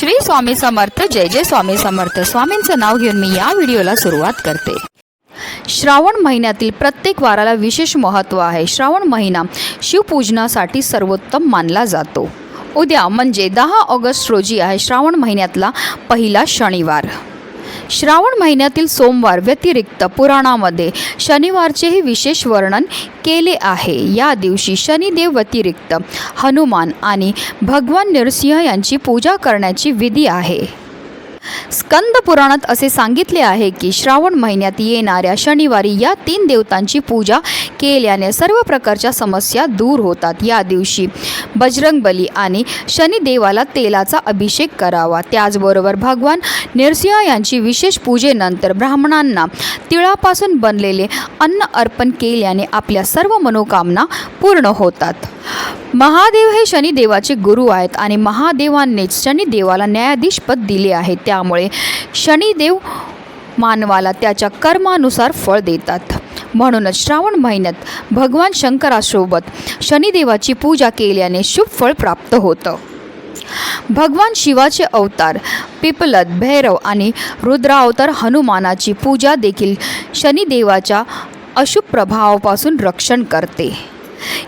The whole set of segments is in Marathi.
श्री स्वामी समर्थ जय जय स्वामी समर्थ. स्वामींचं नाव घेऊन मी या व्हिडिओला सुरुवात करते. श्रावण महिन्यातील प्रत्येक वाराला विशेष महत्त्व आहे. श्रावण महिना शिवपूजनासाठी सर्वोत्तम मानला जातो. उद्या म्हणजे दहा ऑगस्ट रोजी आहे श्रावण महिन्यातला पहिला शनिवार. श्रावण महिन्यातील सोमवार व्यतिरिक्त पुराणामध्ये शनिवारचेही विशेष वर्णन केले आहे. या दिवशी शनिदेव व्यतिरिक्त हनुमान आणि भगवान नरसिंह यांची पूजा करण्याची विधी आहे. स्कंद पुराणात असे सांगितले आहे की श्रावण महिन्यात येणाऱ्या शनिवारी या तीन देवतांची पूजा केल्याने सर्व प्रकारच्या समस्या दूर होतात. या दिवशी बजरंगबली आणि शनिदेवाला तेलाचा अभिषेक करावा. त्याचबरोबर भगवान नरसिंह यांची विशेष पूजेनंतर ब्राह्मणांना तिळापासून बनलेले अन्न अर्पण केल्याने आपल्या सर्व मनोकामना पूर्ण होतात. महादेव हे शनिदेवाचे गुरु आहेत आणि महादेवांनीच शनिदेवाला न्यायाधीशपद दिले आहे. त्यामुळे शनिदेव मानवाला त्याच्या कर्मानुसार फळ देतात. म्हणूनच श्रावण महिन्यात भगवान शंकरासोबत शनिदेवाची पूजा केल्याने शुभ फळ प्राप्त होतं. भगवान शिवाचे अवतार पिपलद भैरव आणि रुद्रावतार हनुमानाची पूजा देखील शनिदेवाच्या अशुभ प्रभावापासून रक्षण करते.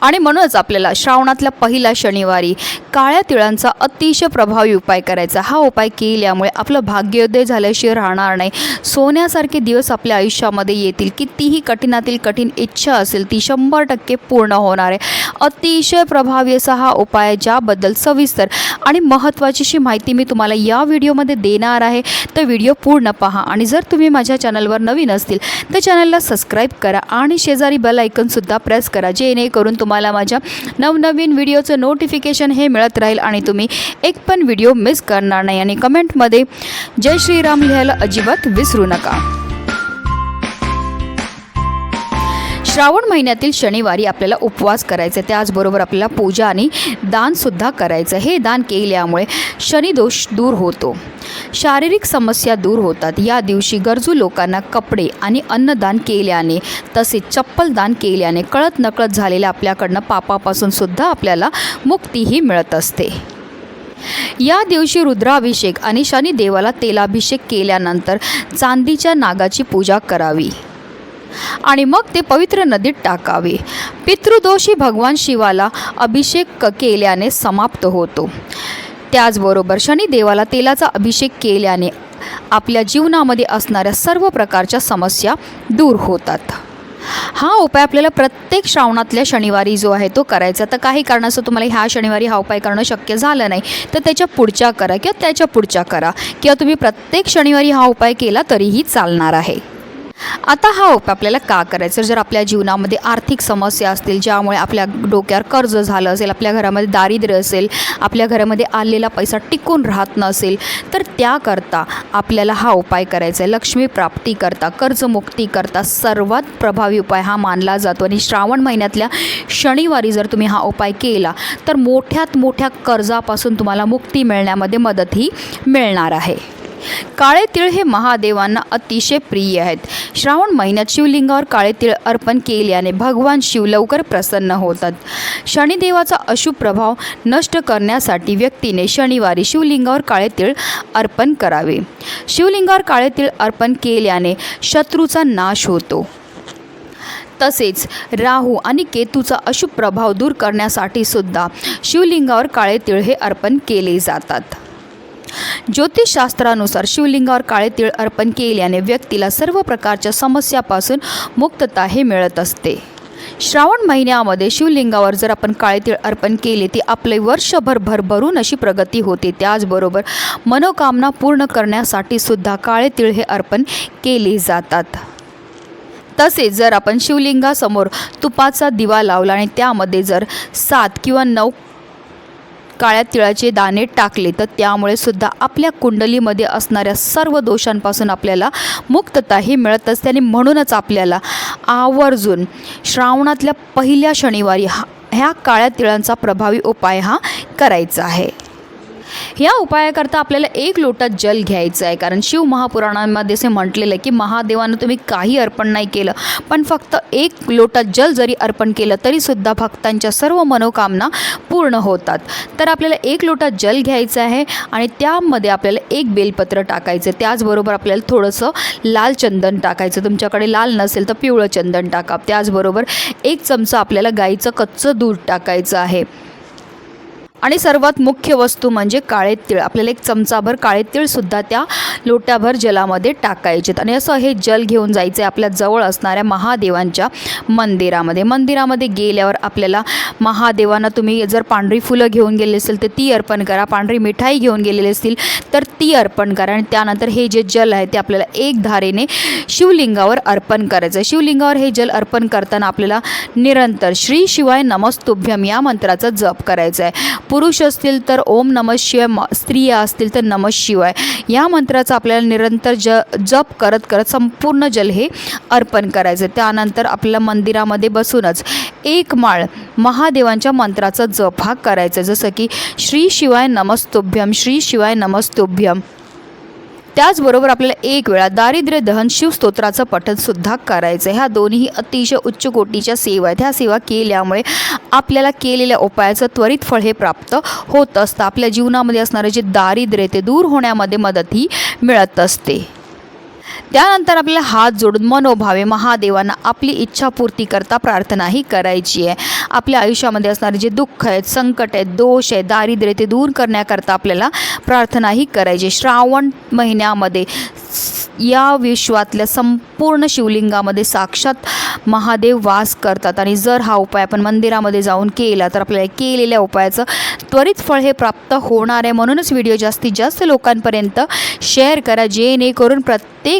आणि म्हणूनच आपल्याला श्रावणातल्या पहिला शनिवारी काळ्या तिळांचा अतिशय प्रभावी उपाय करायचा. हा उपाय केल्यामुळे आपलं भाग्योदय झाल्याशिवाय राहणार नाही. सोन्यासारखे दिवस आपल्या आयुष्यामध्ये येतील. कितीही कठीणातील कठीण इच्छा असेल ती शंभर टक्के पूर्ण होणार आहे. अतिशय प्रभावी असा हा उपाय आहे, ज्याबद्दल सविस्तर आणि महत्त्वाचीशी माहिती मी तुम्हाला या व्हिडिओमध्ये देणार आहे. तर व्हिडिओ पूर्ण पहा आणि जर तुम्ही माझ्या चॅनलवर नवीन असतील तर चॅनलला सबस्क्राईब करा आणि शेजारी बेल ऐकनसुद्धा प्रेस करा जेणेकरून करून तुम्हाला माझ्या नवनवीन व्हिडिओचं नोटिफिकेशन हे मिळत राहील आणि तुम्ही एक पण व्हिडिओ मिस करणार नाही. आणि कमेंटमध्ये जय श्रीराम लिहायला अजिबात विसरू नका. श्रावण महिन्यातील शनिवारी आपल्याला उपवास करायचा त्याचबरोबर आपल्याला पूजा आणि दानसुद्धा करायचं. हे दान केल्यामुळे शनिदोष दूर होतो. शारीरिक समस्या दूर होतात. या दिवशी गरजू लोकांना कपडे आणि अन्नदान केल्याने तसेच चप्पल दान केल्याने कळत नकळत झालेल्या आपल्याकडनं पापापासून सुद्धा आपल्याला मुक्तीही मिळत असते. या दिवशी रुद्राभिषेक आणि शनिदेवाला तेलाभिषेक केल्यानंतर चांदीच्या नागाची पूजा करावी. आणि मग ते पवित्र नदीत टाकावे. पितृदोषी भगवान शिवाला अभिषेक केल्याने समाप्त होतो. त्याचबरोबर शनिदेवाला तेलाचा अभिषेक केल्याने आपल्या जीवनामध्ये असणाऱ्या सर्व प्रकारच्या समस्या दूर होतात. हा उपाय आपल्याला प्रत्येक श्रावणातल्या शनिवारी जो आहे तो करायचा. तर काही कारणास्तव तुम्हाला ह्या शनिवारी हा उपाय करणं शक्य झालं नाही. तर त्याच्या पुढच्या करा किंवा त्याच्या पुढच्या करा. किंवा तुम्ही प्रत्येक शनिवारी हा उपाय केला तरीही चालणार आहे. आता हा उपाय आपल्याला का करायचा? जर आपल्या जीवनामध्ये आर्थिक समस्या असतील ज्यामुळे आपल्या डोक्यावर कर्ज झालं असेल आपल्या घरामध्ये दारिद्र्य असेल आपल्या घरामध्ये आलेला पैसा टिकून राहत नसेल तर त्याकरता आपल्याला हा उपाय करायचा आहे. लक्ष्मी प्राप्ती करता कर्जमुक्ती करता सर्वात प्रभावी उपाय हा मानला जातो. आणि श्रावण महिन्यातल्या शनिवारी जर तुम्ही हा उपाय केला तर मोठ्यात मोठ्या कर्जापासून तुम्हाला मुक्ती मिळण्यामध्ये मदतही मिळणार आहे. काळे तिळ हे महादेवांना अतिशय प्रिय आहेत. श्रावण महिन्यात शिवलिंगावर काळे तिळ अर्पण केल्याने भगवान शिव लवकर प्रसन्न होतात. शनिदेवाचा अशुभ प्रभाव नष्ट करण्यासाठी व्यक्तीने शनिवारी शिवलिंगावर काळे तिळ अर्पण करावे. शिवलिंगावर काळे तिळ अर्पण केल्याने शत्रूचा नाश होतो. तसेच राहू आणि केतूचा अशुभ प्रभाव दूर करण्यासाठी सुद्धा शिवलिंगावर काळे तिळ हे अर्पण केले जातात. ज्योतिषशास्त्रानुसार शिवलिंगावर काळे तीळ अर्पण केल्याने व्यक्तीला सर्व प्रकारच्या समस्यापासून मुक्तता हे मिळत असते. श्रावण महिन्यामध्ये शिवलिंगावर जर आपण काळे तीळ अर्पण केले ती आपले वर्षभर भरभरून अशी प्रगती होते. त्याचबरोबर मनोकामना पूर्ण करण्यासाठी सुद्धा काळे तीळ हे अर्पण केले जातात. तसेच जर आपण शिवलिंगासमोर तुपाचा दिवा लावला आणि त्यामध्ये जर सात किंवा नऊ काळ्या तिळाचे दाणे टाकले तर त्यामुळे सुद्धा आपल्या कुंडलीमध्ये असणाऱ्या सर्व दोषांपासून आपल्याला मुक्तता ही मिळत असते. आणि म्हणूनच आपल्याला आवर्जून श्रावणातल्या पहिल्या शनिवारी हा ह्या काळ्या तिळांचा प्रभावी उपाय हा करायचा आहे. या उपायाकरता आपल्याला एक लोटा जल घ्यायचं आहे. कारण शिव महापुराणांमध्ये असे म्हटलेलं आहे की महादेवानं तुम्ही काही अर्पण नाही केलं पण फक्त एक लोटा जल जरी अर्पण केलं तरीसुद्धा भक्तांच्या सर्व मनोकामना पूर्ण होतात. तर आपल्याला एक लोटा जल घ्यायचं आहे आणि त्यामध्ये आपल्याला एक बेलपत्र टाकायचं त्याचबरोबर आपल्याला थोडंसं लाल चंदन टाकायचं. तुमच्याकडे लाल नसेल तर पिवळं चंदन टाका. त्याचबरोबर एक चमचा आपल्याला गाईचं कच्चं दूध टाकायचं आहे. आणि सर्वात मुख्य वस्तू म्हणजे काळे तीळ. आपल्याला एक चमचाभर काळे तीळसुद्धा त्या लोट्याभर जलामध्ये टाकायचेत. आणि असं हे जल घेऊन जायचं आहे आपल्या जवळ असणाऱ्या महादेवांच्या मंदिरामध्ये. मंदिरामध्ये गेल्यावर आपल्याला महादेवांना तुम्ही जर पांढरी फुलं घेऊन गेले असेल तर ती अर्पण करा. पांढरी मिठाई घेऊन गेलेली असतील तर ती अर्पण करा. आणि त्यानंतर हे जे जल आहे ते आपल्याला एक धारेने शिवलिंगावर अर्पण करायचं आहे शिवलिंगावर हे जल अर्पण करताना आपल्याला निरंतर श्री शिवाय नमस्तुभ्यम या मंत्राचा जप करायचा आहे पुरुष असतील तर ओम नम शिवाय म स्त्रिया असतील तर नम शिवाय. या मंत्राचा आपल्याला निरंतर ज जप करत करत संपूर्ण जल हे अर्पण करायचं. त्यानंतर आपल्याला मंदिरामध्ये बसूनच एक माळ महादेवांच्या मंत्राचा जप हा करायचा. जसं की श्री शिवाय नमस्तुभ्यम श्री शिवाय नमस्तुभ्यम त्याचबरोबर आपल्याला एक वेळा दारिद्र्य दहन शिवस्तोत्राचं पठनसुद्धा करायचं आहे ह्या दोन्ही अतिशय उच्च कोटीच्या सेवा आहेत. ह्या सेवा केल्यामुळे आपल्याला केलेल्या उपायाचं त्वरित फळ हे प्राप्त होत असतं. आपल्या जीवनामध्ये असणारे जे दारिद्र्य ते दूर होण्यामध्ये मदतही मिळत असते. त्यानंतर आपल्याला हात जोडून मनोभावे महादेवांना आपली इच्छापूर्ती करता प्रार्थनाही करायची आहे. आपल्या आयुष्यामध्ये असणारे जे दुःख आहेत संकट आहेत दोष आहेत दारिद्र्य ते दूर करण्याकरता आपल्याला प्रार्थनाही करायची श्रावण महिन्यामध्ये या विश्वातल्या संपूर्ण शिवलिंगामध्ये साक्षात महादेव वास करतात आणि जर हा उपाय आपण मंदिरामध्ये जाऊन केला तर आपल्याला केलेल्या उपायाचं त्वरित फळ हे प्राप्त होणार आहे. म्हणूनच व्हिडिओ जास्तीत जास्त लोकांपर्यंत शेअर करा जेणेकरून प्रत्येक